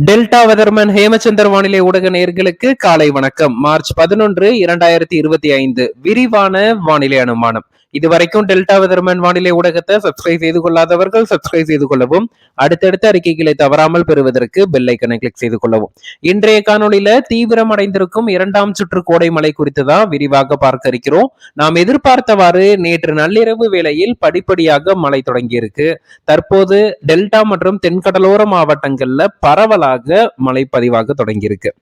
Delta weatherman Hemachandar வானிலை ஊடக நேர்களுக்கு காலை வணக்கம். மார்ச் பதினொன்று இரண்டாயிரத்தி இருபத்தி ஐந்து. விரிவான வானிலை அனுமானம். இதுவரைக்கும் டெல்டா வெதர்மன் வானிலை ஊடகத்தை சப்ஸ்கிரைப் செய்து கொள்ளாதவர்கள் சப்ஸ்கிரைப் செய்து கொள்ளவும். அடுத்தடுத்த அறிக்கைகளை தவறாமல் பெறுவதற்கு பெல்லைக்கனை கிளிக் செய்து கொள்ளவும். இன்றைய காணொலியில தீவிரம் அடைந்திருக்கும் இரண்டாம் சுற்று கோடை மழை குறித்து தான் விரிவாக பார்க்க இருக்கிறோம். நாம் எதிர்பார்த்தவாறு நேற்று நள்ளிரவு வேளையில் படிப்படியாக மழை தொடங்கியிருக்கு. தற்போது டெல்டா மற்றும் தென்கடலோர மாவட்டங்கள்ல பரவலாக மழை பதிவாக தொடங்கியிருக்கு.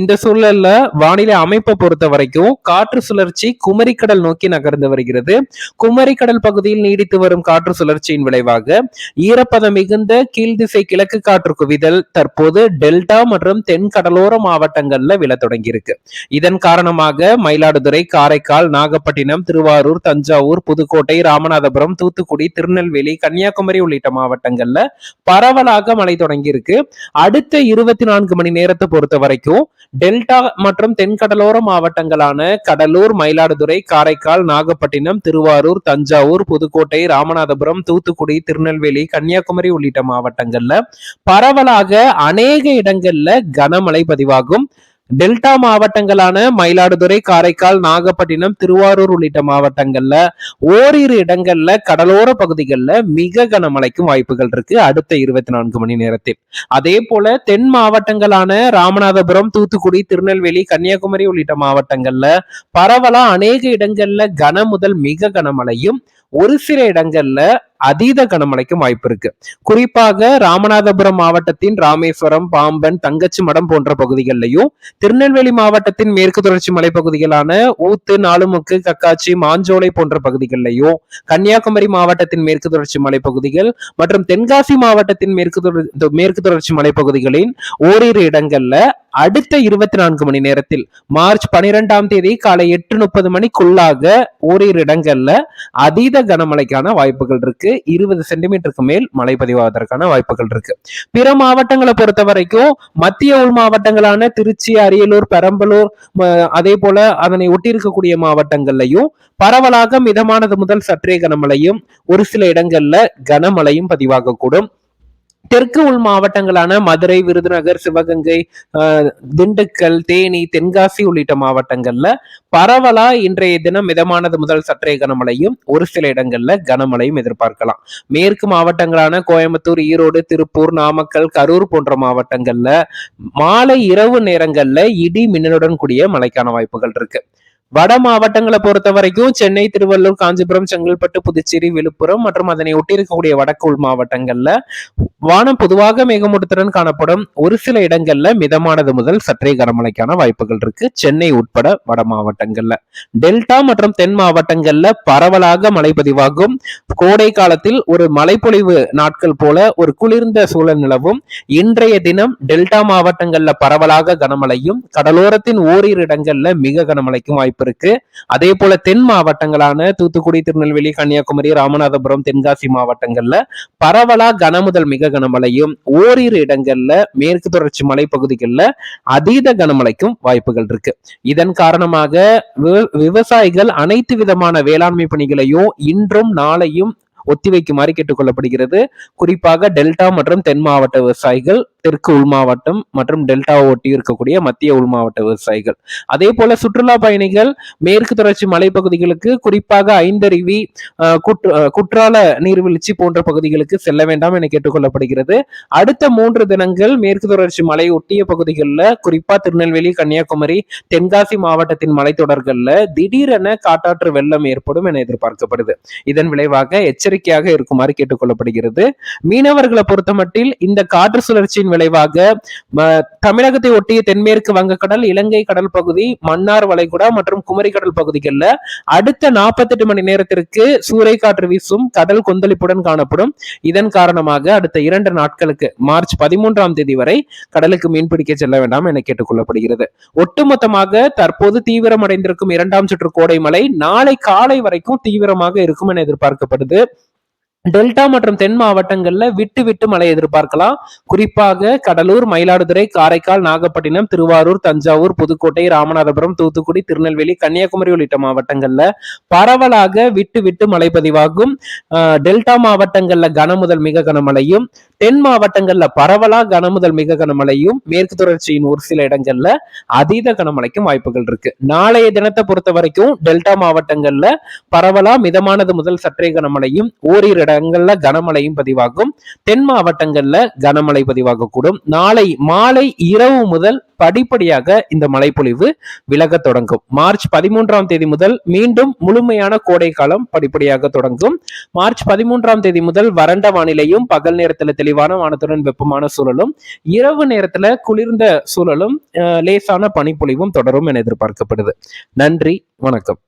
இந்த சூழல்ல வானிலை அமைப்பை பொறுத்த வரைக்கும் காற்று சுழற்சி குமரிக்கடல் நோக்கி நகர்ந்து வருகிறது. குமரி கடல் பகுதியில் நீடித்து வரும் காற்று சுழற்சியின் விளைவாக ஈரப்பதம் மிகுந்த கீழ்திசை கிழக்கு காற்று குவிதல் தற்போது டெல்டா மற்றும் தென் கடலோர மாவட்டங்கள்ல விழ தொடங்கியிருக்கு. இதன் காரணமாக மயிலாடுதுறை காரைக்கால் நாகப்பட்டினம் திருவாரூர் தஞ்சாவூர் புதுக்கோட்டை ராமநாதபுரம் தூத்துக்குடி திருநெல்வேலி கன்னியாகுமரி உள்ளிட்ட மாவட்டங்கள்ல பரவலாக மழை தொடங்கியிருக்கு. அடுத்த இருபத்தி நான்கு மணி நேரத்தை பொறுத்த வரைக்கும் டெல்டா மற்றும் தென்கடலோர மாவட்டங்களான கடலூர் மயிலாடுதுறை காரைக்கால் நாகப்பட்டினம் திருவாரூர் தஞ்சாவூர் புதுக்கோட்டை ராமநாதபுரம் தூத்துக்குடி திருநெல்வேலி கன்னியாகுமரி உள்ளிட்ட மாவட்டங்கள்ல பரவலாக அநேக இடங்கள்ல கனமழை பதிவாகும். டெல்டா மாவட்டங்களான மயிலாடுதுறை காரைக்கால் நாகப்பட்டினம் திருவாரூர் உள்ளிட்ட மாவட்டங்கள்ல ஓரிரு இடங்கள்ல கடலோர பகுதிகளில் மிக கனமழைக்கும் வாய்ப்புகள் இருக்கு. அடுத்த இருபத்தி நான்கு மணி நேரத்தில். அதே போல தென் மாவட்டங்களான ராமநாதபுரம் தூத்துக்குடி திருநெல்வேலி கன்னியாகுமரி உள்ளிட்ட மாவட்டங்கள்ல பரவலா அநேக இடங்கள்ல கன முதல் மிக கனமழையும் ஒரு சில இடங்கள்ல அதீத கனமழைக்கும் வாய்ப்பு இருக்கு. குறிப்பாக ராமநாதபுரம் மாவட்டத்தின் ராமேஸ்வரம் பாம்பன் தங்கச்சி மடம் போன்ற பகுதிகளிலையும் திருநெல்வேலி மாவட்டத்தின் மேற்கு தொடர்ச்சி மலைப்பகுதிகளான ஊத்து நாலுமுக்கு கக்காச்சி மாஞ்சோலை போன்ற பகுதிகளிலையும் கன்னியாகுமரி மாவட்டத்தின் மேற்கு தொடர்ச்சி மலைப்பகுதிகள் மற்றும் தென்காசி மாவட்டத்தின் மேற்கு தொடர் மேற்கு தொடர்ச்சி மலைப்பகுதிகளின் ஓரிரு இடங்கள்ல அடுத்த இருபத்தி நான்கு மணி நேரத்தில் மார்ச் பனிரெண்டாம் தேதி காலை எட்டு முப்பது மணிக்குள்ளாக ஓரிரு இடங்கள்ல அதீத கனமழைக்கான வாய்ப்புகள் இருக்கு. இருபது சென்டிமீட்டருக்கு மேல் மழை பதிவாவதற்கான வாய்ப்புகள் இருக்கு. பிற மாவட்டங்களை பொறுத்த வரைக்கும் மத்திய உள் மாவட்டங்களான திருச்சி அரியலூர் பெரம்பலூர் அதே போல அதனை ஒட்டி இருக்கக்கூடிய மாவட்டங்கள்லையும் பரவலாக மிதமானது முதல் சற்றே கனமழையும் ஒரு சில இடங்கள்ல கனமழையும் பதிவாகக்கூடும். தெற்கு உள் மாவட்டங்களான மதுரை விருதுநகர் சிவகங்கை திண்டுக்கல் தேனி தென்காசி உள்ளிட்ட மாவட்டங்கள்ல பரவலா இன்றைய தினம் மிதமானது முதல் சற்றே கனமழையும் ஒரு சில இடங்கள்ல கனமழையும் எதிர்பார்க்கலாம். மேற்கு மாவட்டங்களான கோயம்புத்தூர் ஈரோடு திருப்பூர் நாமக்கல் கரூர் போன்ற மாவட்டங்கள்ல மாலை இரவு நேரங்கள்ல இடி மின்னலுடன் கூடிய மழைக்கான வாய்ப்புகள் இருக்கு. வட மாவட்டங்களை பொறுத்த வரைக்கும் சென்னை திருவள்ளூர் காஞ்சிபுரம் செங்கல்பட்டு புதுச்சேரி விழுப்புரம் மற்றும் அதனை ஒட்டியிருக்கக்கூடிய வடக்கு உள் மாவட்டங்கள்ல வானம் பொதுவாக மேகமூட்டத்துடன் காணப்படும். ஒரு சில இடங்கள்ல மிதமானது முதல் சற்றே கனமழைக்கான வாய்ப்புகள் இருக்கு. சென்னை உட்பட வட மாவட்டங்கள்ல. டெல்டா மற்றும் தென் மாவட்டங்கள்ல பரவலாக மழை பதிவாகும். கோடை காலத்தில் ஒரு மழைப்பொழிவு நாட்கள் போல ஒரு குளிர்ந்த சூழல் நிலவும். இன்றைய தினம் டெல்டா மாவட்டங்கள்ல பரவலாக கனமழையும் கடலோரத்தின் ஓரிரு இடங்கள்ல மிக கனமழைக்கும் வாய்ப்பு வாய்ப்பு இருக்கு. அதே போல தென் மாவட்டங்களான தூத்துக்குடி திருநெல்வேலி கன்னியாகுமரி ராமநாதபுரம் தென்காசி மாவட்டங்கள்ல பரவலா கனமுதல் மிக கனமழையும் ஓரிரு இடங்கள்ல மேற்கு தொடர்ச்சி மலைப்பகுதிகளில் அதீத கனமழைக்கும் வாய்ப்புகள் இருக்கு. இதன் காரணமாக விவசாயிகள் அனைத்து விதமான வேளாண்மை பணிகளையும் இன்றும் நாளையும் ஒத்திவைக்குமாறு கேட்டுக்கொள்ளப்படுகிறது. குறிப்பாக டெல்டா மற்றும் தென் மாவட்ட விவசாயிகள் தெற்கு உள் மாவட்டம் மற்றும் டெல்டாவை ஒட்டி இருக்கக்கூடிய மத்திய உள் மாவட்ட விவசாயிகள். அதே போல சுற்றுலா பயணிகள் மேற்கு தொடர்ச்சி மலைப்பகுதிகளுக்கு குறிப்பாக ஐந்தருவி குற்றால நீர்வீழ்ச்சி போன்ற பகுதிகளுக்கு செல்ல வேண்டாம் என கேட்டுக்கொள்ளப்படுகிறது. அடுத்த மூன்று தினங்கள் மேற்கு தொடர்ச்சி மலை ஒட்டிய பகுதிகளில் குறிப்பா திருநெல்வேலி கன்னியாகுமரி தென்காசி மாவட்டத்தின் மலைத்தொடர்களில் திடீரென காட்டாற்று வெள்ளம் ஏற்படும் என எதிர்பார்க்கப்படுது. இதன் விளைவாக எச்சரிக்கையாக இருக்குமாறு கேட்டுக்கொள்ளப்படுகிறது. மீனவர்களை பொறுத்தமட்டில் இந்த காற்று சுழற்சியின் விளைவாக தமிழகத்தை ஒட்டிய தென்மேற்கு வங்கக்கடல் இலங்கை கடல் பகுதி மன்னார் வளைகுடா மற்றும் குமரி கடல் பகுதிகளில் அடுத்த நாற்பத்தி எட்டு மணி நேரத்திற்கு சூறை காற்று வீசும் கடல் கொந்தளிப்புடன் காணப்படும். இதன் காரணமாக அடுத்த இரண்டு நாட்களுக்கு மார்ச் பதிமூன்றாம் தேதி வரை கடலுக்கு மீன்பிடிக்க செல்ல வேண்டாம் என கேட்டுக்கொள்ளப்படுகிறது. ஒட்டுமொத்தமாக தற்போது தீவிரமடைந்திருக்கும் இரண்டாம் சுற்று கோடை மழை நாளை காலை வரைக்கும் தீவிரமாக இருக்கும் என எதிர்பார்க்கப்படுது. டெல்டா மற்றும் தென் மாவட்டங்கள்ல விட்டு விட்டு மழை எதிர்பார்க்கலாம். குறிப்பாக கடலூர் மயிலாடுதுறை காரைக்கால் நாகப்பட்டினம் திருவாரூர் தஞ்சாவூர் புதுக்கோட்டை ராமநாதபுரம் தூத்துக்குடி திருநெல்வேலி கன்னியாகுமரி உள்ளிட்ட மாவட்டங்கள்ல பரவலாக விட்டு விட்டு மழை பதிவாகும். டெல்டா மாவட்டங்கள்ல கனமுதல் மிக கனமழையும் தென் மாவட்டங்கள்ல பரவலா கனமுதல் மிக கனமழையும் மேற்கு தொடர்ச்சியின் ஒரு சில இடங்கள்ல அதீத கனமழைக்கும் வாய்ப்புகள் இருக்கு. நாளைய தினத்தை பொறுத்த வரைக்கும் டெல்டா மாவட்டங்கள்ல பரவலா மிதமானது முதல் சற்றே கனமழையும் ஓரிரு இடங்கள்ல கனமழையும் பதிவாகும். தென் மாவட்டங்கள்ல கனமழை பதிவாகக்கூடும். நாளை மாலை இரவு முதல் படிப்படியாக இந்த மழைப்பொழிவு விலக தொடங்கும். மார்ச் பதிமூன்றாம் தேதி முதல் மீண்டும் முழுமையான கோடை காலம் படிப்படியாக தொடங்கும். மார்ச் பதிமூன்றாம் தேதி முதல் வறண்ட வானிலையும் பகல் நேரத்துல தெளிவான வானத்துடன் வெப்பமான சூழலும் இரவு நேரத்துல குளிர்ந்த சூழலும் லேசான பனிப்பொழிவும் தொடரும் என எதிர்பார்க்கப்படுது. நன்றி வணக்கம்.